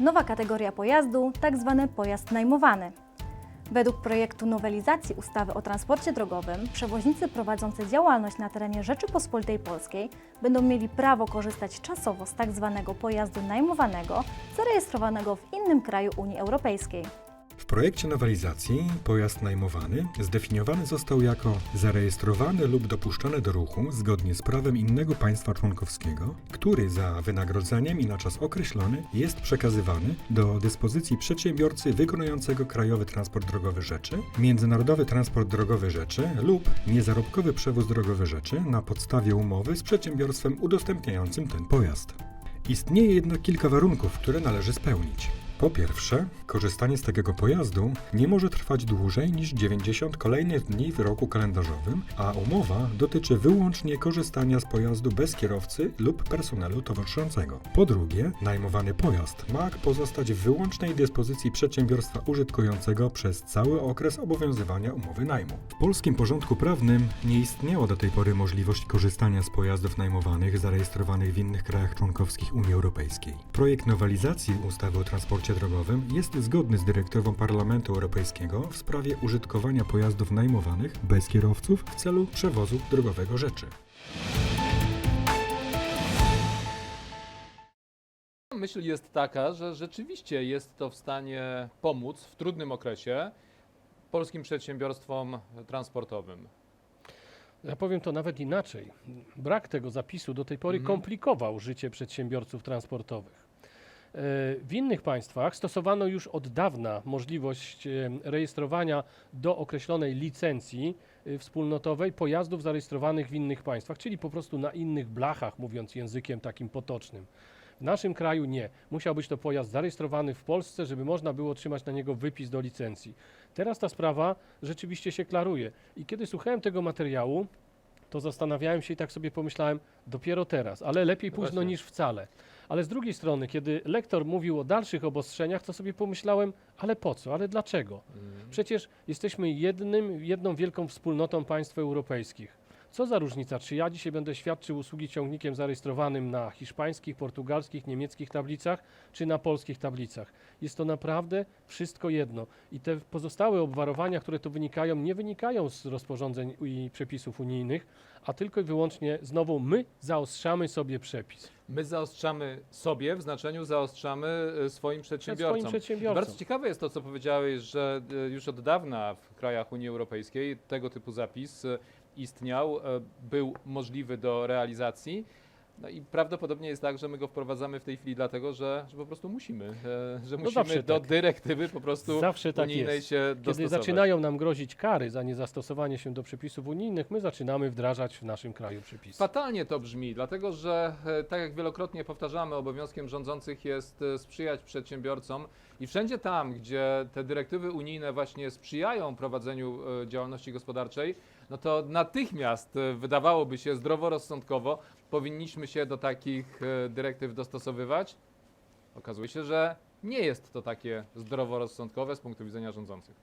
Nowa kategoria pojazdu, tak zwany pojazd najmowany. Według projektu nowelizacji ustawy o transporcie drogowym przewoźnicy prowadzący działalność na terenie Rzeczypospolitej Polskiej będą mieli prawo korzystać czasowo z tak zwanego pojazdu najmowanego zarejestrowanego w innym kraju Unii Europejskiej. Projekcie nowelizacji pojazd najmowany zdefiniowany został jako zarejestrowany lub dopuszczony do ruchu zgodnie z prawem innego państwa członkowskiego, który za wynagrodzeniem i na czas określony jest przekazywany do dyspozycji przedsiębiorcy wykonującego krajowy transport drogowy rzeczy, międzynarodowy transport drogowy rzeczy lub niezarobkowy przewóz drogowy rzeczy na podstawie umowy z przedsiębiorstwem udostępniającym ten pojazd. Istnieje jednak kilka warunków, które należy spełnić. Po pierwsze, korzystanie z takiego pojazdu nie może trwać dłużej niż 90 kolejnych dni w roku kalendarzowym, a umowa dotyczy wyłącznie korzystania z pojazdu bez kierowcy lub personelu towarzyszącego. Po drugie, najmowany pojazd ma pozostać w wyłącznej dyspozycji przedsiębiorstwa użytkującego przez cały okres obowiązywania umowy najmu. W polskim porządku prawnym nie istniała do tej pory możliwość korzystania z pojazdów najmowanych zarejestrowanych w innych krajach członkowskich Unii Europejskiej. Projekt nowelizacji ustawy o transporcie drogowym jest zgodny z dyrektywą Parlamentu Europejskiego w sprawie użytkowania pojazdów najmowanych bez kierowców w celu przewozu drogowego rzeczy. Myśl jest taka, że rzeczywiście jest to w stanie pomóc w trudnym okresie polskim przedsiębiorstwom transportowym. Ja powiem to nawet inaczej. Brak tego zapisu do tej pory Mhm. komplikował życie przedsiębiorców transportowych. E, W innych państwach stosowano już od dawna możliwość e, rejestrowania do określonej licencji e, wspólnotowej pojazdów zarejestrowanych w innych państwach, czyli po prostu na innych blachach, mówiąc językiem takim potocznym. W naszym kraju nie. Musiał być to pojazd zarejestrowany w Polsce, żeby można było otrzymać na niego wypis do licencji. Teraz ta sprawa rzeczywiście się klaruje. I kiedy słuchałem tego materiału, to zastanawiałem się i tak sobie pomyślałem, dopiero teraz, ale lepiej No późno właśnie. niż wcale. Ale z drugiej strony, kiedy lektor mówił o dalszych obostrzeniach, to sobie pomyślałem, ale po co, ale dlaczego? Przecież jesteśmy jednym, jedną wielką wspólnotą państw europejskich. Co za różnica, czy ja dzisiaj będę świadczył usługi ciągnikiem zarejestrowanym na hiszpańskich, portugalskich, niemieckich tablicach, czy na polskich tablicach. Jest to naprawdę wszystko jedno. I te pozostałe obwarowania, które tu wynikają, nie wynikają z rozporządzeń i przepisów unijnych, a tylko i wyłącznie znowu my zaostrzamy sobie przepis. My zaostrzamy sobie, w znaczeniu zaostrzamy e, swoim Przed przedsiębiorcom. swoim przedsiębiorcom. Bardzo ciekawe jest to, co powiedziałeś, że e, już od dawna w krajach Unii Europejskiej tego typu zapis e, istniał, był możliwy do realizacji. No i prawdopodobnie jest tak, że my go wprowadzamy w tej chwili dlatego, że, że po prostu musimy, e, że No musimy do tak. dyrektywy po prostu Zawsze tak unijnej jest. się Kiedy dostosować. zaczynają nam grozić kary za niezastosowanie się do przepisów unijnych, my zaczynamy wdrażać w naszym kraju przepisy. Fatalnie to brzmi, dlatego że e, tak jak wielokrotnie powtarzamy, obowiązkiem rządzących jest e, sprzyjać przedsiębiorcom i wszędzie tam, gdzie te dyrektywy unijne właśnie sprzyjają prowadzeniu działalności gospodarczej, no to natychmiast wydawałoby się zdroworozsądkowo powinniśmy się do takich e, dyrektyw dostosowywać. Okazuje się, że nie jest to takie zdroworozsądkowe z punktu widzenia rządzących.